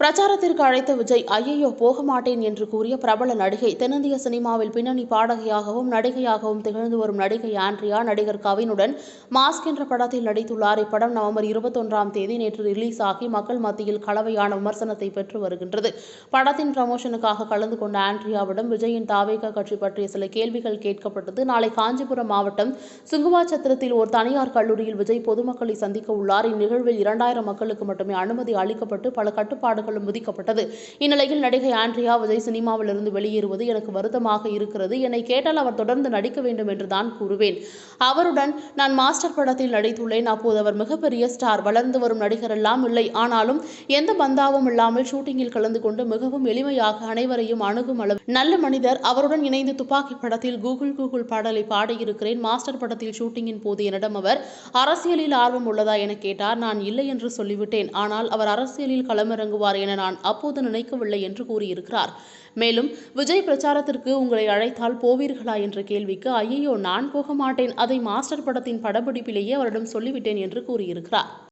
பிரச்சாரத்திற்கு அழைத்த விஜய் ஐயையோ போக மாட்டேன் என்று கூறிய பிரபல நடிகை தென்னிந்திய சினிமாவில் பின்னணி பாடகியாகவும் நடிகையாகவும் திகழ்ந்து வரும் நடிகை ஆண்ட்ரியா நடிகர் கவினுடன் மாஸ்க் என்ற படத்தில் நடித்துள்ளார். இப்படம் நவம்பர் இருபத்தொன்றாம் தேதி நேற்று ரிலீஸ் ஆகி மக்கள் மத்தியில் கலவையான விமர்சனத்தை பெற்று வருகின்றது. படத்தின் ப்ரமோஷனுக்காக கலந்து கொண்ட ஆண்ட்ரியாவிடம் விஜயின் தாவேக கட்சி பற்றிய சில கேள்விகள் கேட்கப்பட்டது. நாளை காஞ்சிபுரம் மாவட்டம் சுங்குவாச்சத்திரத்தில் ஒரு தனியார் கல்லூரியில் விஜய் பொதுமக்களை சந்திக்க உள்ளார். இந்நிகழ்வில் இரண்டாயிரம் மக்களுக்கு மட்டுமே அனுமதி அளிக்கப்பட்டு பல கட்டுப்பாடுகள் கட்டுப்பாடுகளும் விதிக்கப்பட்டது இந்நிலையில் நடிகை ஆண்ட்ரியா விஜய் சினிமாவிலிருந்து வெளியேறுவது எனக்கு வருத்தமாக இருக்கிறது. என்னை கேட்டால் அவர் தொடர்ந்து நடிக்க வேண்டும் என்று தான் கூறுவேன். அவருடன் நான் மாஸ்டர் படத்தில் நடித்துள்ளேன். அப்போது அவர் மிகப்பெரிய ஸ்டார். வளர்ந்து வரும் நடிகர் எல்லாம் இல்லை. ஆனாலும் எந்த பந்தாவும் இல்லாமல் ஷூட்டிங்கில் கலந்து கொண்டு மிகவும் எளிமையாக அனைவரையும் அணுகும் அளவு. நல்ல மனிதர். அவருடன் இணைந்து துப்பாக்கி படத்தில் கூகுள் கூகுள் பாடலை பாடியிருக்கிறேன். மாஸ்டர் படத்தில் ஷூட்டிங்கின் போது என்னிடம் அவர் அரசியலில் ஆர்வம் உள்ளதா? என கேட்டார். நான் இல்லை என்று சொல்லிவிட்டேன். ஆனால் அவர் அரசியலில் களமிறங்குவார் என நான் அப்போது நினைக்கவில்லை என்று கூறியிருக்கிறார். மேலும் விஜய் பிரச்சாரத்திற்கு உங்களை அழைத்தால் போவீர்களா என்ற கேள்விக்கு ஐயையோ நான் போக மாட்டேன். அதை மாஸ்டர் படத்தின் படப்பிடிப்பிலேயே அவரிடம் சொல்லிவிட்டேன் என்று கூறியிருக்கிறார்.